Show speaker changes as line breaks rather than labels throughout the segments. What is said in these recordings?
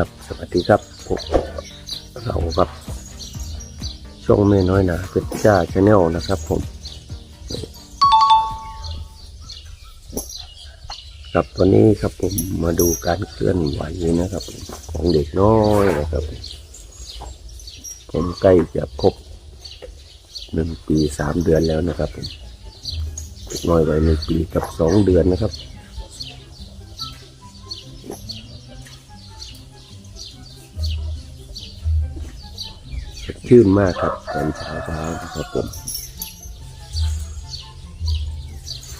ครับ สวัสดีครับผมเราครับช่องไม่น้อยหนาเพชรจ้าชาแนลนะครับผมครับวันนี้ครับผมมาดูการเคลื่อนไหวนะครับ ของเด็กน้อยนะครับ ผมใกล้จะครบหนึ่งปีสามเดือนแล้วนะครับผมน้อยวัยหนึ่งปีกับสองเดือนนะครับ ชื่นมากครับตอนเช้าเช้าครับผม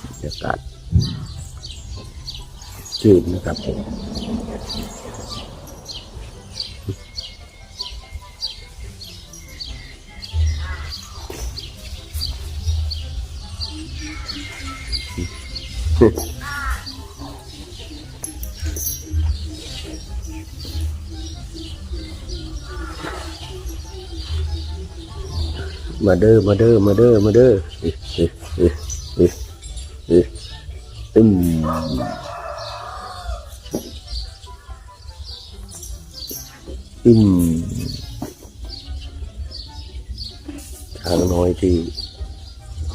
บรรยากาศชื่นนะครับผม มาเด้อมาเด้อมาเด้อมาเด้อเอ๊ะเอ๊ะเอ๊ะเอ๊ะเอ๊ะตึมตึมช้างน้อยที่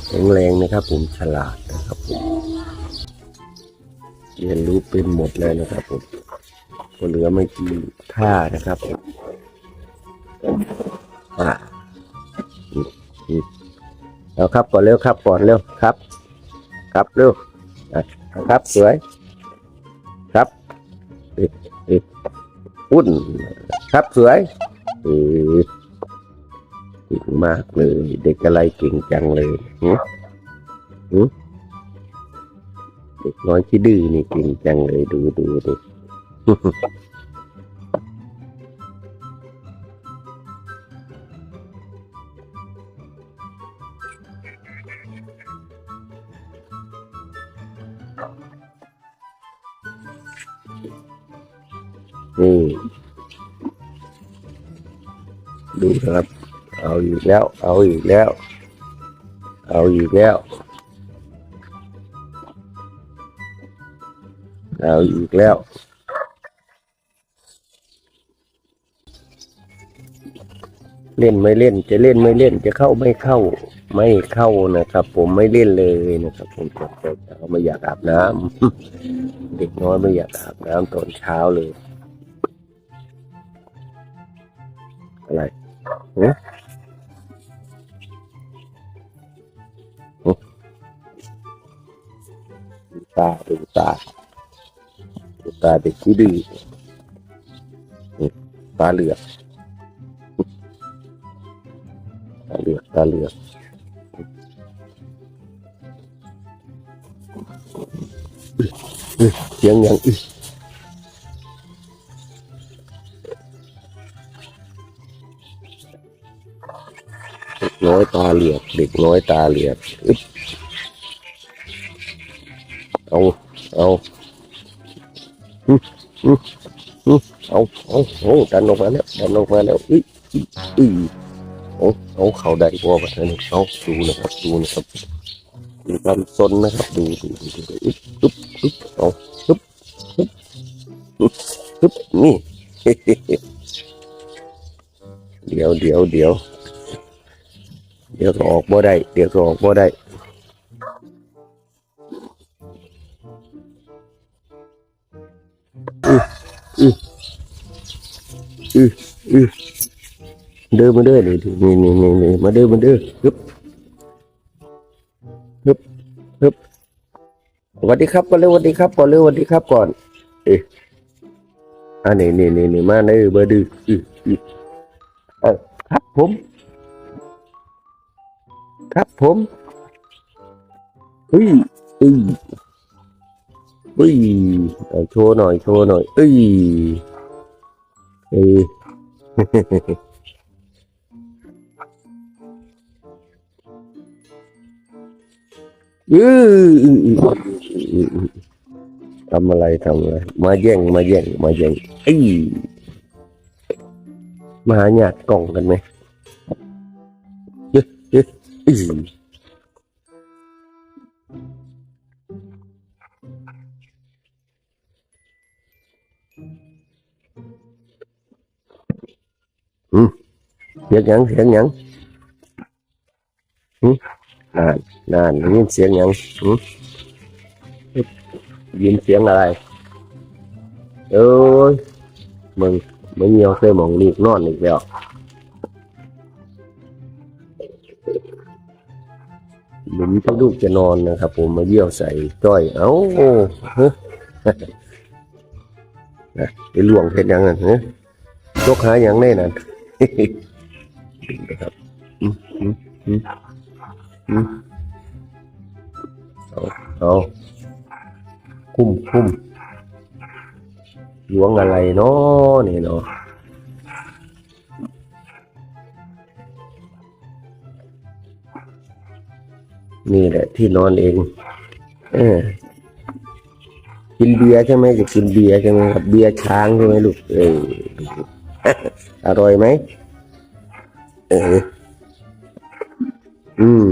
แข็งแรงนะครับ ผมฉลาดนะครับผมเรียนรู้เป็นหมดเลยนะครับผมเหลือไม่กี่ท่านะครับผมอ่า เอาครับก่อนเร็วครับก่อนเร็วครับ ครับเร็วอะเอาครับสวย ครับอีกอุ่นครับสวยเออเก่งมากเลย เด็กอะไรเก่งจังเลยหืหืเด็กน้อยที่ดื้อนี่เก่งจังเลยดูดูดู นี่ ดูนะครับ เอาอีกแล้ว เอาอีกแล้ว เอาอีกแล้ว เอาอีกแล้วเล่นไม่เล่นจะเล่นไม่เล่นจะเข้าไม่เข้า ไม่เข้านะครับ ผมไม่เล่นเลยนะครับ ผมตอนเช้าไม่อยากอาบน้ำเด็กน้อยไม่อยากอาบน้ำตอนเช้าเลย อะไรฮะฮะดูตาดูตาดูตาเน้อยตาเหลือกเด็กน้อยตาเหลือกอึ๊บเอาเอาอืมอืมอืมเอาเอาเอาดันออกมาแล้วดันออกมาแล้วอุ้ยอุ้ยอุ้เอาเอาเข่าได้พอแบบนี้เอาดูนะครับดูนะครับดูความซนนะครับดูดูดูดูดูอึ๊บอึ๊บอึ๊บเอาอึ๊บอึ๊บอึ๊บอึ๊บนี่เดี๋ยวเดี๋ยวเดี๋ยว เดี๋ยวก็ออกบ่ได้เดี๋ยวก็ออกบ่ได้เด้อมาเด้อนี่นี่นี่นี่นี่มาเด้อมาเด้อฮึบฮึบฮึบสวัสดีครับก่อนเร็วสวัสดีครับก่อนเร็วสวัสดีครับก่อน เอ๊ะอันนี้นี่นี่นี่มาเด้อมาดื้ออืออือเออครับผม ครับผมเฮ้ยเอ้ยเฮ้ยโชว์หน่อยโชว์หน่อยเอ้ยเอ้ยอืออทำอะไรทำอะไรมาแย่งมาแย่งมาแย่งไอ้ยมาหาญาติกล่องกันไหมเยอะเยอะ อื้ออืมเสียงหยังเสียงหยังอืมนานนานไลีกนอนอีกแล้วหลุมที่ลูกจะนอนนะครับ ผมมาเยี่ยวใส่จ้อยเอ้าเฮ้ยนะไปล่วงเห็นยังนั่นเฮ้ยกหาอย่างแน่นั่นนะครับอืมอืมอืมอืมเอาเอาคุ้มคุ้มหลวงอะไรเนาะนี่เนาะ นี่แหละ ที่นอนเอง เออ กินเบียร์ใช่ไหมจะกินเบียร์ใช่ไหมครับเบียร์ช้างใช่ไหมลูกเอออร่อยไหมเอออืม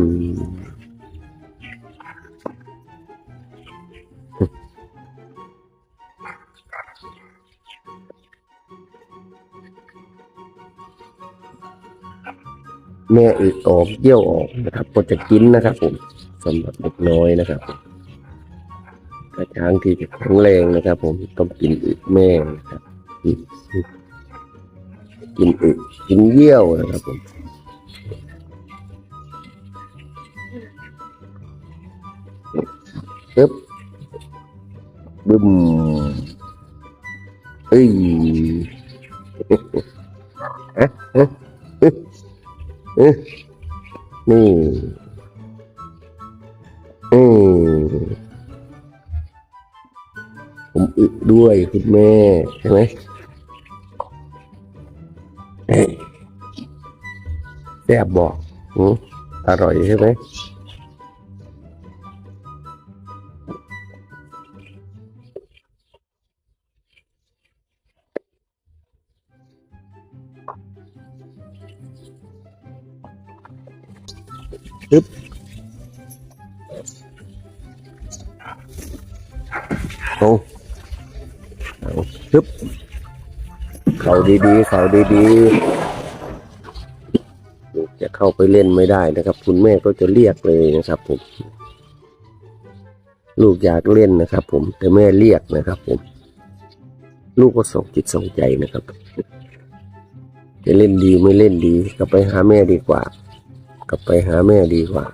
แม่อึออกเยี่ยวออกนะครับก็จะกินนะครับผม สำหรับเด็กน้อยนะครับกระช้างที่แข็งแรงนะครับ ผมต้องกินอึแม่นะครับกินอึกินเยี่ยวนะครับผมปึ๊บบึ้มเอ้ยเอ๊ะเอ๊ะเอ๊ะเอ๊ะนี่ ด้วยคุณแม่ใช่ไหมเอ้ยแซ่บบอกอืมอร่อยใช่ไหมเอาเอา ปึ๊บเข่าดีๆเข่าดีๆลูกจะเข้าไปเล่นไม่ได้นะครับ คุณแม่ก็จะเรียกเลยนะครับผม ลูกอยากเล่นนะครับ ผม แต่แม่เรียกนะครับผม ลูกก็ส่งจิตส่งใจนะครับ จะเล่นดีไม่เล่นดี กลับไปหาแม่ดีกว่า กลับไปหาแม่ดีกว่า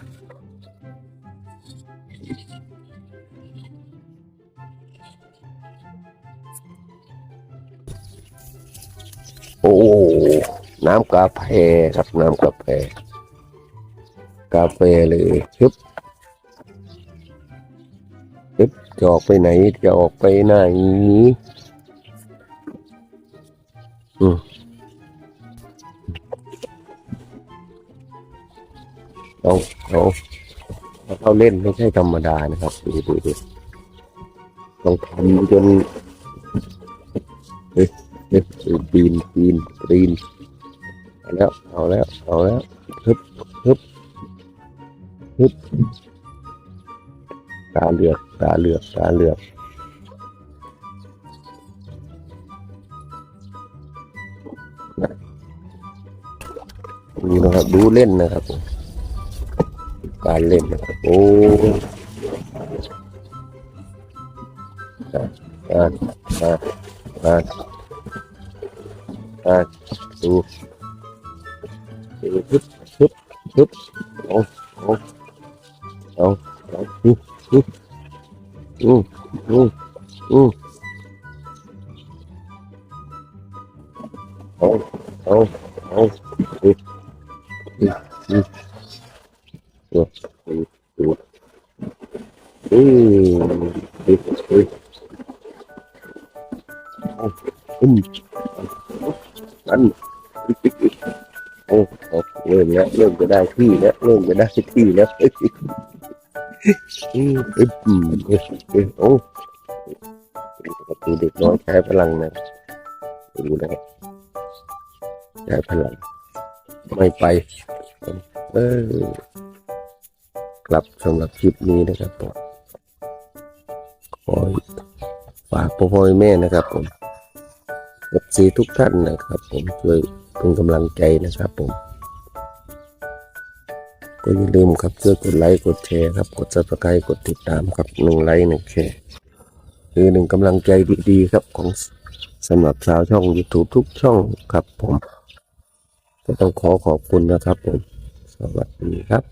โอ้น้ำกาแฟครับน้ำกาแฟ กาแฟเลยฮึบฮึบจะออกไปไหนจะออกไปไหนอืมเอาเอาเขาเล่นไม่ใช่ธรรมดานะครับดูดูดูต้องทำจนเอ๊ะปีนปีนปีนเอาแล้วเอาแล้วเอาแล้วฮึบฮึบฮึบตาเหลือกตาเหลือกตาเหลือกนี่นะครับดูเล่นนะครับการเล่นนะครับโอ้อ่าอ่าอ่า อ่าอ่าดูดูฮึบฮึบฮึบเอาเอาเอาเอาฮึบฮึบอืมอืมอืมเอาเอาเอาฮึบฮึบฮึบดูดูดูอื มันโอ้โหเริ่มแล้วเริ่มจะได้ที่แล้วเริ่มจะได้ที่แล้วอืมอืมอืมอืมโอ้ตีเด็กน้อยใช้พลังนะดูนะครับใช้พลัง ไม่ไป เออกลับสำหรับคลิปนี้นะครับผมขอฝากพ่อพ่อแม่นะครับผม เอฟซีทุกท่านนะครับ ผมช่วยเป็นกำลังใจนะครับผม ก็อย่าลืมครับช่วยกดไลค์กดแชร์ครับ กด subscribe กดติดตามครับหนึ่งไลค์หนึ่งแชร์คือหนึ่งกำลังใจดีๆครับของสำหรับชาวช่อง YouTube ทุกช่องครับผม ก็ต้องขอขอบคุณนะครับผม สวัสดีครับ